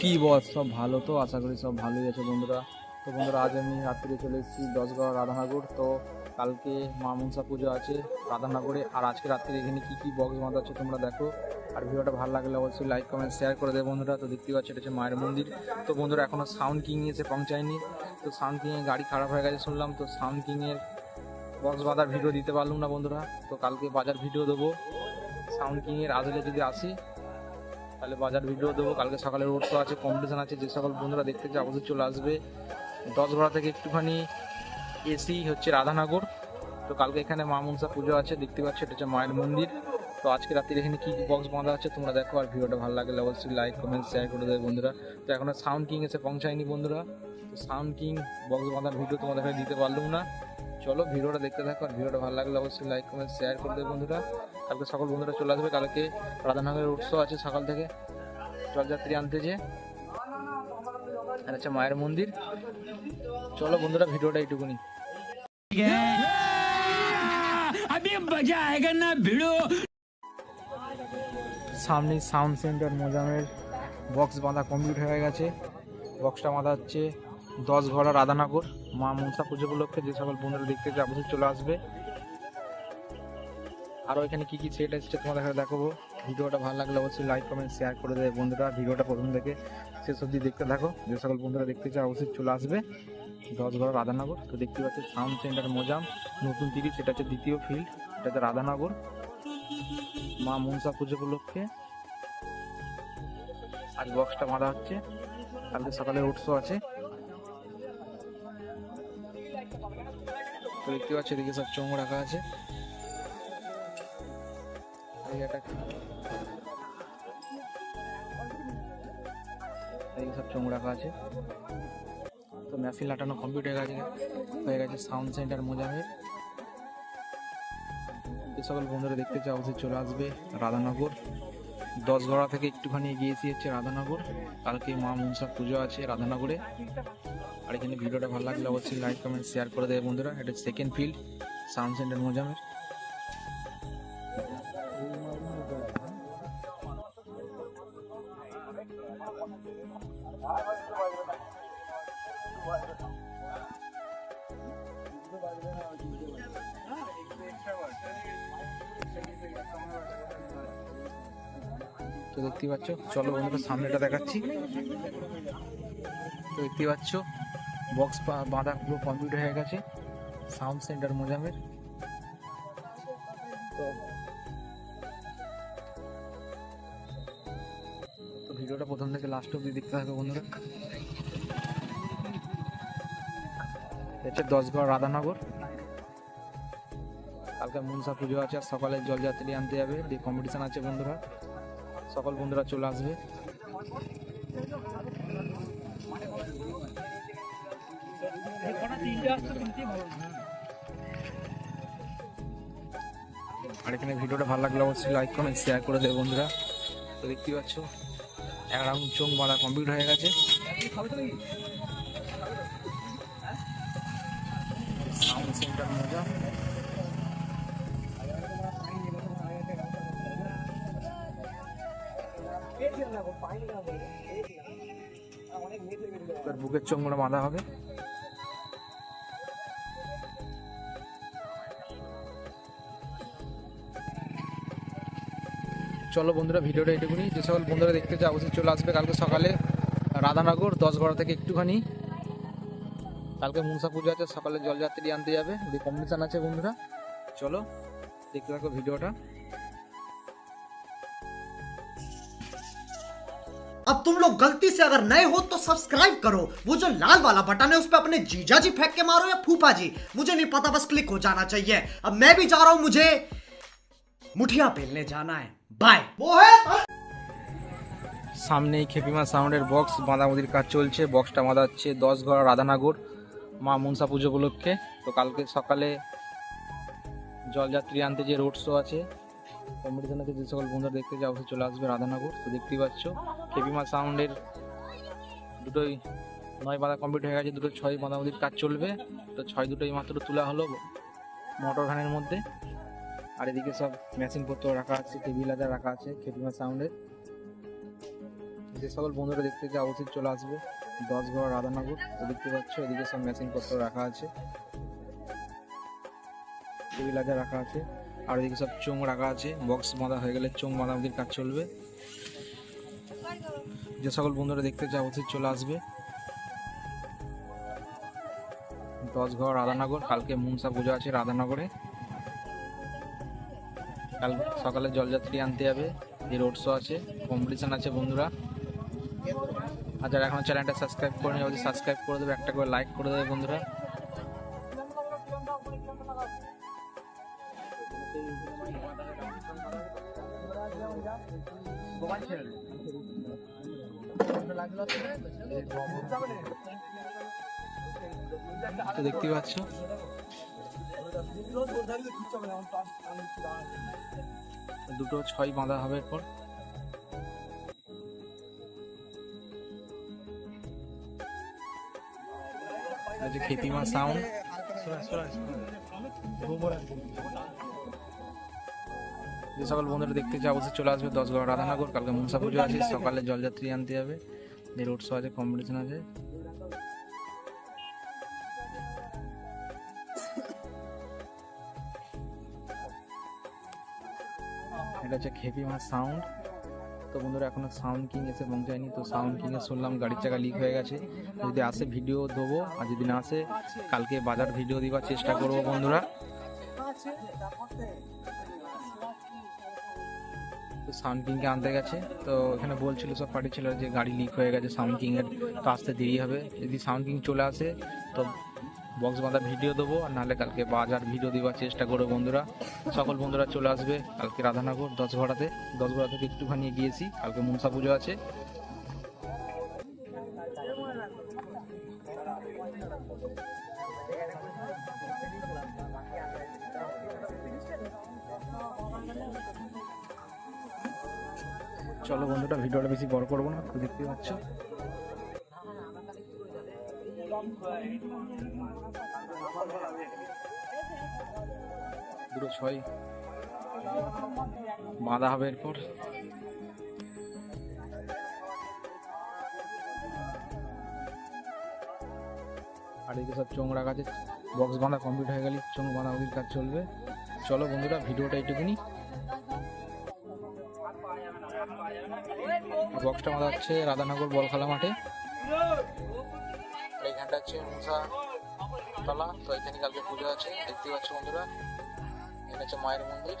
কি বস, সব ভালো তো? আশা করি সব ভালোই আছে বন্ধুরা। তো বন্ধুরা, আজ আমি রাত্রে চলে এসেছি দশগড় রাধানগর। তো কালকে মা মনসা পুজো আছে রাধানগরে। আর আজকে রাত্রে এখানে কি কি বক্স বাঁধা আছে তোমরা দেখো। আর ভিডিওটা ভালো লাগলে অবশ্যই লাইক কমেন্ট শেয়ার করে দেবে বন্ধুরা। তো দেখতে পাচ্ছি, এটা হচ্ছে মায়ের মন্দির। তো বন্ধুরা, এখনও সাউন্ড কিং এসে পৌঁছায়নি। তো সাউন্ড কিংয়ে গাড়ি খারাপ হয়ে গেছে শুনলাম। তো সাউন্ড কিংয়ের বক্স বাঁধার ভিডিও দিতে পারলাম না বন্ধুরা। তো কালকে বাজার ভিডিও দেবো। সাউন্ড কিংয়ের আদলে যদি আসি তাহলে বাজার ভিডিও দেবো, কালকে সকালে রোড শো আছে কম্পিটিশন আছে, যে সকল বন্ধুরা দেখতে চায় অবশ্যই চলে আসবে। দশ ঘোড়া থেকে একটুখানি এসি হচ্ছে রাধানগর। তো কালকে এখানে মা মনসা পুজো আছে, দেখতে পাচ্ছ এটা হচ্ছে মায়ের মন্দির। তো আজকে রাত্রে এখানে কী কি বক্স বাঁধা আছে তোমরা দেখো, আর ভিডিওটা ভালো লাগলে অবশ্যই লাইক কমেন্ট শেয়ার করে দেবে বন্ধুরা। তো এখনও সাউন্ড কিং এসে পৌঁছায়নি বন্ধুরা। তো সাউন্ড কিং বক্স বাঁধার ভিডিও তোমাদের এখানে দিতে পারলাম না। চলো ভিডিওটা দেখতে থাকো আর ভিডিওটা ভালো লাগলে অবশ্যই লাইক কমেন্ট শেয়ার করে দেবে বন্ধুরা। কালকে সকল বন্ধুরা চলে আসবে। কালকে রাধানগরের উৎসব আছে সকাল থেকে। জলযাত্রী আনতে যে আর আচ্ছা মায়ের মন্দির। চলো বন্ধুরা ভিডিওটা এইটুকুনি। সামনে সাউন্ড সেন্টার মোজামের বক্স বাঁধা কমপ্লিট হয়ে গেছে। বক্সটা বাঁধা হচ্ছে দশ ঘোড়া রাধানগর, মা মনসা পুজো উপলক্ষে যে সকল বন্ধুরা দেখতে চায় অবশ্যই চলে আসবে। আরও এখানে কী কী সেট এসছে তোমাদের এখানে দেখাবো। ভিডিওটা ভালো লাগলে অবশ্যই লাইক কমেন্ট শেয়ার করে দেবে বন্ধুরা। ভিডিওটা প্রথম থেকে শেষ অবধি দেখতে থাকো। যে সকল বন্ধুরা দেখতে চায় অবশ্যই চলে আসবে। দশ ঘোড়া রাধানগর, তো দেখতে পাচ্ছি সাউন্ড সেন্টার মোজাম। নতুন তিরিশ, এটা হচ্ছে দ্বিতীয় ফিল্ড এটা হচ্ছে রাধানগর। মা মনসা পুজো উপলক্ষে আজ বক্সটা বাঁধা হচ্ছে। কালকে সকালে উৎসব আছে। দেখতে পাচ্ছি, এদিকে সব চোঙ রাখা আছে। সব রাখা আছে। তো লাটানো হয়ে হয়ে গেছে সাউন্ড সেন্টার মোজামের যে সকল বন্ধুরা দেখতে চাও, অবশ্যই চলে আসবে রাধানগর। দশ গড়া থেকে একটুখানি এসে হচ্ছে রাধানগর। কালকে মা মনসা পুজো আছে রাধানগরে। আর এখানে ভিডিওটা ভালো লাগলে অবশ্যই লাইক কমেন্ট শেয়ার করে দেবে বন্ধুরা। এটা সেকেন্ড ফিল্ড সাউন্ড সেন্টার মোজামের তো দেখতে পাচ্ছ। চলো বন্ধুরা, সামনেটা দেখাচ্ছি। তো দেখতে পাচ্ছ বক্স বাঁধা পুরো কমপ্লিট হয়ে গেছে। সাউন্ড সেন্টার মোজামের। তো ভিডিওটা প্রথম থেকে লাস্ট অব্দি দেখতে থাকো বন্ধুরা। এটা দশগড় রাধানগর। কালকে মনসা পুজো আছে সকালে জলযাত্রী আনতে যাবে। দিয়ে কম্পিটিশন আছে বন্ধুরা। সকল বন্ধুরা চলে আসবে। আর এখানে ভিডিওটা ভালো লাগলে অবশ্যই লাইক কমেন্ট শেয়ার করে দেবে বন্ধুরা। তো দেখতে পাচ্ছ, এক রাউন্ড চোখ বাঁধা কমপ্লিট হয়ে গেছে। সাউন্ড সেন্টার মজা। এবার বুকের চোখগুলো বাঁধা হবে। চলো বন্ধুরা, ভিডিওটা এটুকুনি। যে সকল বন্ধুরা দেখতে চাও অবশ্যই চলে আসবে কালকে সকালে রাধানগর, দশ ঘর থেকে একটুখানি। কালকে মনসা পুজো আছে, সকালে জলযাত্রী আনতে যাবে। কম্পিটিশান আছে বন্ধুরা। চলো, দেখতে থাকো ভিডিওটা। अब तुम लोग गलती से अगर नए हो तो सब्सक्राइब करो वो जो लाल वाला बटन है उस पर अपने जीजा जी फेंक के मारो या फूफा जी मुझे नहीं पता बस क्लिक हो जाना चाहिए अब मैं भी जा रहा हूं मुझे मुठिया पेलने जाना है बाय वो है সামনেই খেপিমা সাউন্ডের বক্স বাঁধাবাঁধির কাজ চলছে বক্সটা বাঁধা হচ্ছে দশ ঘর রাধানগর মা মনসা পুজো উপলক্ষে তো কালকে সকালে জলযাত্রী আনতে যে রোড শো আছে কম্পিটিশন আছে যে সকল বন্ধুরা দেখতে যাও অবশ্যই চলে আসবে রাধানগর তো দেখতেই পাচ্ছ খেপিমা সাউন্ডের দুটোই নয় বাঁধা কমপ্লিট হয়ে গেছে দুটো ছয় বাঁধাবাঁধির কাজ চলবে। তো ছয় দুটোই মাত্র তোলা হলো মোটর ভ্যানের মধ্যে। আর এদিকে সব মেশিনপত্র রাখা আছে টেবিল আদার রাখা আছে খেপিমা সাউন্ডের যে সকল বন্ধুরা দেখতে চায়, অবশ্যই চলে আসবে। দশ ঘর, রাধানগর, তো দেখতে পাচ্ছ, এদিকে সব মেশিন পত্র রাখা আছে। টেবিলাজা রাখা আছে। আর এদিকে সব চোং রাখা আছে। বক্স বাঁধা হয়ে গেলে চোং বাঁধাবাঁধির কাজ চলবে। যে সকল বন্ধুরা দেখতে চায়, অবশ্যই চলে আসবে। দশ ঘর রাধানগর, কালকে মনসা পুজো আছে রাধানগরে। কাল সকালে জলযাত্রী আনতে যাবে, এই রোড শো আছে কম্পিটিশন আছে বন্ধুরা। আর যারা এখনও চ্যানেলটা সাবস্ক্রাইব করেনি, অবশ্যই সাবস্ক্রাইব করে দেবে, একটা করে লাইক করে দেবে বন্ধুরা। তো দেখতেই পাচ্ছ। দুটো ছয় বাঁধা হবে এরপর। যে খেপিমা সাউন্ড যে সকল বন্ধুরা দেখতে চাও অবশ্যই চলে আসবে দশ ঘর রাধানগর। কালকে মনসা পুজো আছে, সকালে জলযাত্রী আনতে যাবে। যে রোড শো আছে কম্পিটিশন আছে এটা হচ্ছে খেপি মাছ সাউন্ড তো বন্ধুরা, এখনও সাউন্ড কিং এসে পৌঁছায়নি। তো সাউন্ড কিং এ শুনলাম গাড়ির চাকা লিক হয়ে গেছে। যদি আসে ভিডিও দেবো, আর যদি না আসে, কালকে বাজার ভিডিও দিবার চেষ্টা করব বন্ধুরা। সাউন্ড কিংকে আনতে গেছে। তো এখানে বলছিল সব পার্টি ছিল যে গাড়ি লিক হয়ে গেছে সাউন্ড কিং এর তো আসতে দেরি হবে। যদি সাউন্ড কিং চলে আসে, তো বক্স বাঁধা ভিডিও দেবো, আর নাহলে কালকে বাজার ভিডিও দেওয়ার চেষ্টা করব বন্ধুরা। সকল বন্ধুরা চলে আসবে কালকে রাধানগর দশ ঘোড়াতে দশ ঘোড়া থেকে একটুখানি গিয়েছি, কালকে মনসা পুজো আছে। চলো বন্ধুটা ভিডিওটা বেশি বড় করব না তো দেখতে পাচ্ছ দুটো ছয়। বাঁধা হবে এরপর। আর এদিকে সব চোং রাখা আছে বক্স বাঁধা কমপ্লিট হয়ে গেলে চোং বাঁধা ওদের কাজ চলবে। চলো বন্ধুরা, ভিডিওটা এইটুকুনি বক্সটা মারা হচ্ছে রাধানগর বলখালা মাঠে। এইখানটা হচ্ছে মশা তলা, তো এখানে কালকে পুজো আছে। দেখতে পাচ্ছ বন্ধুরা, এটা হচ্ছে মায়ের মন্দির।